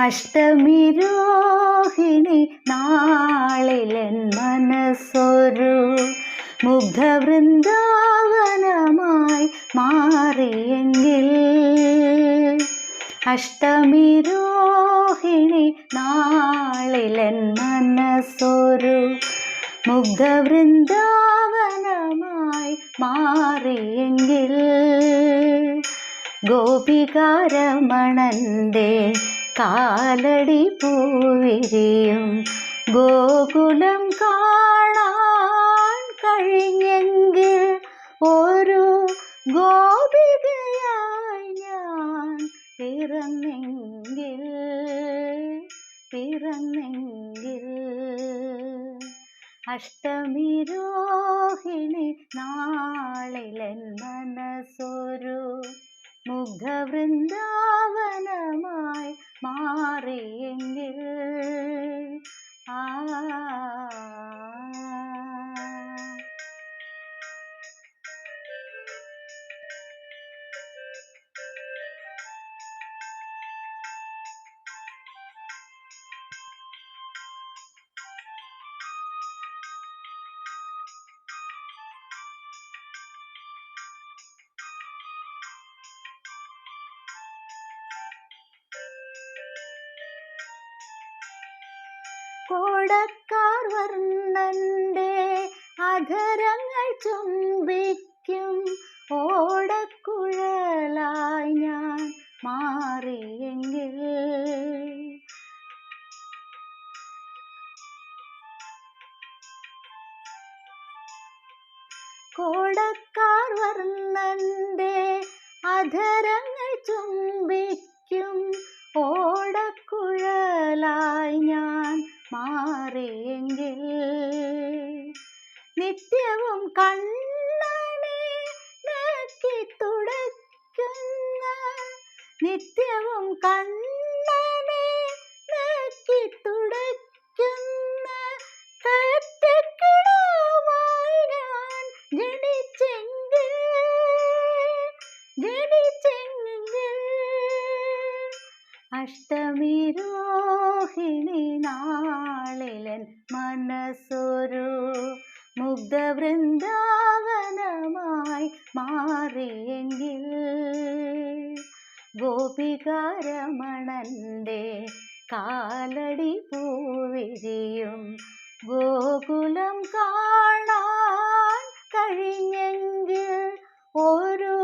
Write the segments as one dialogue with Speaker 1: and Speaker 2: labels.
Speaker 1: അഷ്ടമി രോഹിണി നാളിലൻ മനസ്സൊരു മുഗ്ധവൃന്ദാവനമായി മാറിയെങ്കിൽ അഷ്ടമി രോഹിണി നാളിലൻ മനസ്സൊരു മുഗ്ധവൃന്ദാവനമായി മാറിയെങ്കിൽ ഗോപികാരമണന്റെ കാലടി പൂവിരിയും ഗോകുലം കാണാൻ കഴിഞ്ഞെങ്കിൽ ഒരു ഗോപികയായി ഞാൻ പിറന്നെങ്കിൽ പിറന്നെങ്കിൽ. അഷ്ടമി രോഹിണി നാളിലെ മനസ്സൊരു മുഗ്ധവൃന്ദാവനമായി മാറിയെങ്കിൽ ആ കോടക്കാർ വർണന്റെ അധരങ്ങൾ ചുംബിക്കും. ഓടക്കുഴലായി ഞാൻ മാറിയെങ്കിൽ. കോടക്കാർ വർണന്റെ അധരങ്ങൾ ചുംബിക്കും. മാറിയെങ്കിൽ നിത്യവും കണ്ണനെ നക്കി തുടക്കുന്ന നിത്യവും കണ്ണനെ നക്കി തുടയ്ക്കുന്ന കറ്റക്കിടാവായി ഞാൻ ജനിച്ചെങ്കിൽ ജനിച്ചെങ്കിൽ അഷ്ടമി രോഹിണി നാളിലൻ മനസ്സൊരു മുഗ്ധവൃന്ദാവനമായി മാറിയെങ്കിൽ ഗോപികാരമണന്റെ കാലടി പൂവിരിയും ഗോകുലം കാണാൻ കഴിഞ്ഞെങ്കിൽ ഒരു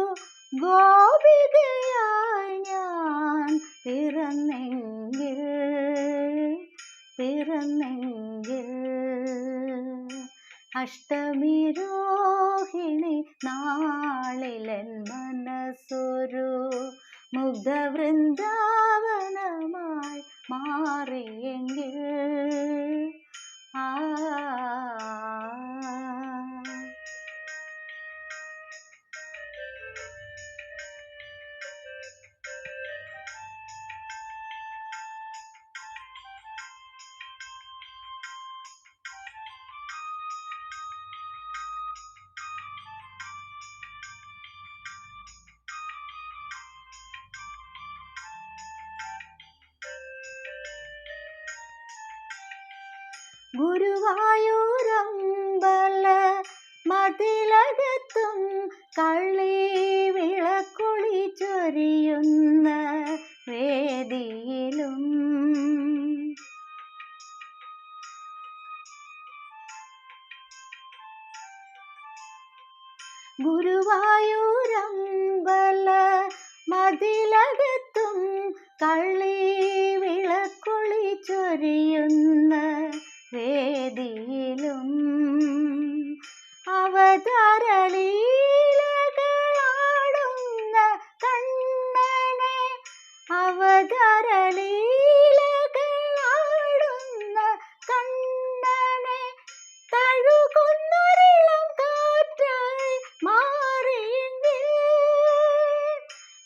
Speaker 1: ഗോപികയായി ഞാൻ പിറന്നെങ്കിൽ പിറന്നെങ്കിൽ അഷ്ടമി രോഹിണി നാളിലൻ മനസ്സൊരു മുഗ്ധവൃന്ദാവനമായി മാറിയെങ്കിൽ ഗുരുവായൂരമ്പല മതിലകത്തും കള്ളി വിളക്കുളി ചൊരിയുന്ന വേദിയിലും. ഗുരുവായൂരമ്പല മതിലകത്തും കള്ളി വിളക്കുളി ചൊരിയുന്ന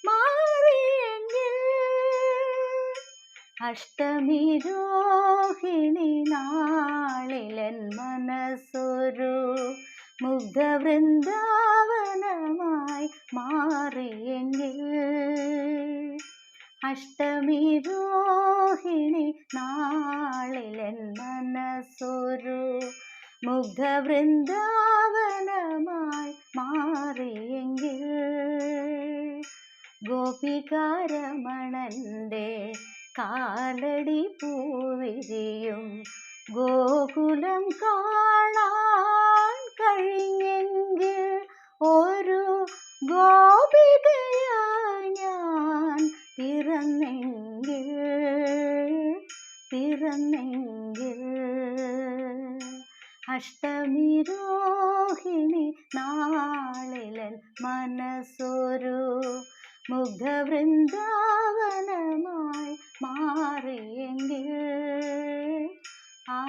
Speaker 1: മാറിയെങ്കിൽ അഷ്ടമി രോഹിണി നാളിലൻ മനസ്സൊരു മുഗ്ധവൃന്ദാവനമായി മാറിയെങ്കിൽ അഷ്ടമി രോഹിണി നാളിലൻ മനസ്സൊരു മുഗ്ധവൃന്ദാവനമായി മാറിയെങ്കിൽ ഗോപികാരമണന്റെ കാലടി പൂവിരിയും ഗോകുലം കാണാൻ കഴിഞ്ഞെങ്കിൽ ഒരു ഞാൻ പിറന്നെങ്കിൽ പിറന്നെങ്കിൽ അഷ്ടമിരോഹിണി നാളിലൻ മനസ്സൊരു മുഖവൃന്ദാവനമായി മാറിയെങ്കിൽ ആ